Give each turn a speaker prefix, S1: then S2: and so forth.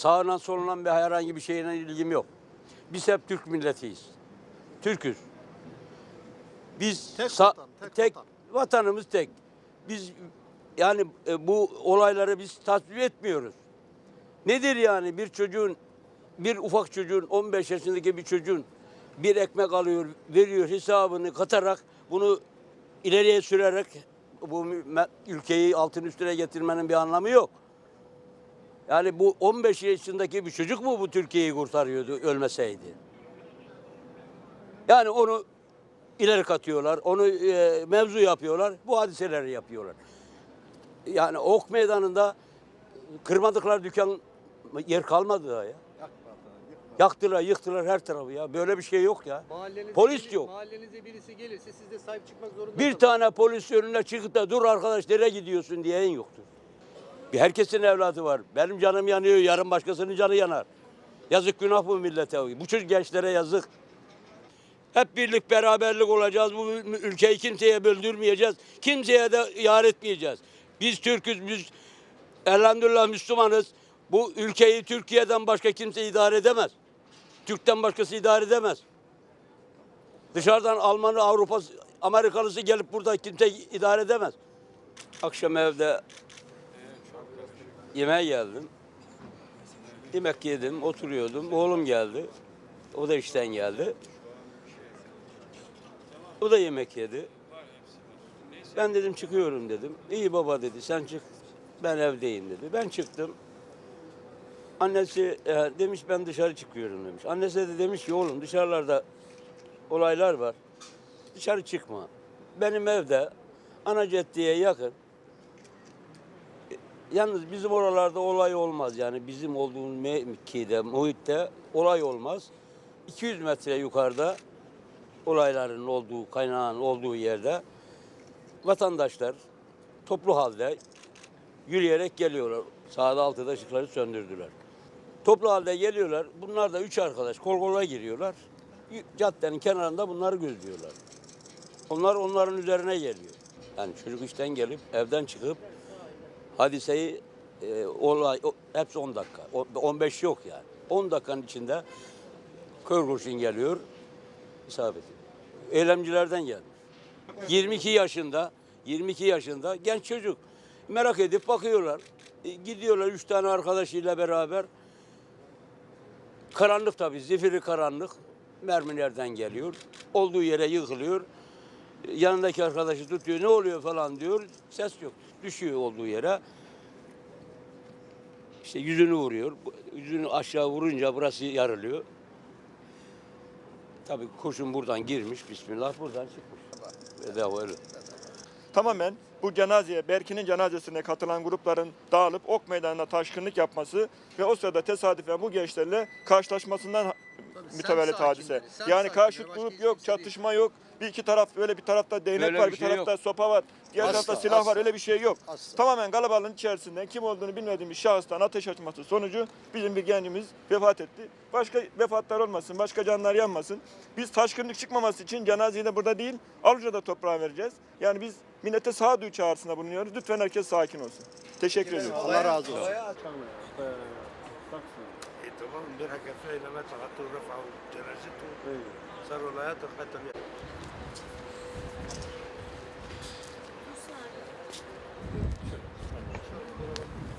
S1: Sağından solundan bir herhangi bir şeyine ilgim yok. Biz hep Türk milletiyiz. Türküz. Biz
S2: Tek vatan, tek vatan.
S1: vatanımız tek. Biz yani e, bu olayları biz tasvip etmiyoruz. Nedir yani bir çocuğun bir ufak çocuğun 15 yaşındaki bir çocuğun bir ekmek alıyor, veriyor hesabını katarak bunu ileriye sürerek bu ülkeyi altın üstüne getirmenin bir anlamı yok. Yani bu 15 yaşındaki bir çocuk mu bu Türkiye'yi kurtarıyordu ölmeseydi? Yani onu ileri katıyorlar, onu e, mevzu yapıyorlar, bu hadiseleri yapıyorlar. Yani ok meydanında kırmadıkları dükkan yer kalmadı daha ya. Yaktılar, yıktılar her tarafı ya. Böyle bir şey yok ya.
S3: Mahallenize
S1: Polis
S3: biri-
S1: yok.
S3: Mahallenize birisi gelirse siz de sahip çıkmak zorunda
S1: Bir tane polis önüne çıkıp da dur arkadaş nereye gidiyorsun diyen yoktur. Bir Herkesin evladı var. Benim canım yanıyor, yarın başkasının canı yanar. Yazık günah bu millete. Bu çocuk gençlere yazık. Hep birlik beraberlik olacağız. Bu ülkeyi kimseye böldürmeyeceğiz. Kimseye de yar etmeyeceğiz. Biz Türk'üz, biz elhamdülillah Müslümanız. Bu ülkeyi Türkiye'den başka kimse idare edemez. Türk'ten başkası idare edemez. Dışarıdan Almanı, Avrupa, Amerikalısı gelip burada kimse idare edemez. Akşam evde yemeğe geldim. Yemek yedim, oturuyordum. Oğlum geldi. O da işten geldi. O da yemek yedi. Ben dedim çıkıyorum dedim. İyi baba dedi sen çık. Ben evdeyim dedi. Ben çıktım. Annesi e, demiş ben dışarı çıkıyorum demiş. Annesi de demiş ki oğlum dışarılarda olaylar var. Dışarı çıkma. Benim evde ana caddeye yakın. Yalnız bizim oralarda olay olmaz yani bizim olduğumuz mevkide, muhitte olay olmaz. 200 metre yukarıda olayların olduğu, kaynağın olduğu yerde vatandaşlar toplu halde yürüyerek geliyorlar. Sağda altıda ışıkları söndürdüler. Toplu halde geliyorlar. Bunlar da üç arkadaş kol kola giriyorlar. Caddenin kenarında bunları gözlüyorlar. Onlar onların üzerine geliyor. Yani çocuk işten gelip evden çıkıp hadiseyi e, olay o, hepsi 10 dakika. O- 15 yok yani. 10 dakikanın içinde kör kurşun geliyor. isabet ediyor. Eylemcilerden gelmiş. 22 yaşında 22 yaşında genç çocuk. Merak edip bakıyorlar. E, gidiyorlar üç tane arkadaşıyla beraber. Karanlık tabii, zifiri karanlık. Mermi nereden geliyor? Olduğu yere yıkılıyor. Yanındaki arkadaşı tutuyor. Ne oluyor falan diyor. Ses yok. Düşüyor olduğu yere. İşte yüzünü vuruyor. Yüzünü aşağı vurunca burası yarılıyor. Tabii kurşun buradan girmiş. Bismillah buradan çıkmış. Veda öyle.
S4: tamamen bu cenazeye, Berkin'in cenazesine katılan grupların dağılıp ok meydanına taşkınlık yapması ve o sırada tesadüfen bu gençlerle karşılaşmasından mütevellit hadise. Yani karşıt grup yok,
S2: değil.
S4: çatışma yok. Bir iki taraf böyle bir tarafta değnek
S1: Böyle
S4: var,
S1: bir
S4: bir
S1: şey
S4: tarafta
S1: yok.
S4: sopa var, diğer
S2: Asla,
S4: tarafta silah var.
S2: asla.
S4: Öyle bir şey yok.
S2: Asla.
S4: Tamamen kalabalığın içerisinden kim olduğunu bilmediğimiz şahıstan ateş açması sonucu bizim bir gencimiz vefat etti. Başka vefatlar olmasın, başka canlar yanmasın. Biz taşkınlık çıkmaması için cenazeyi de burada değil, Aluca'da toprağa vereceğiz. Yani biz millete sağduyu çağrısında bulunuyoruz. Lütfen herkes sakin olsun. Teşekkür ediyorum.
S2: Allah razı olsun.
S5: تمام منها كان في اعلانات حطوا رفعوا جنازته إيه. صاروا لا يطرح حتى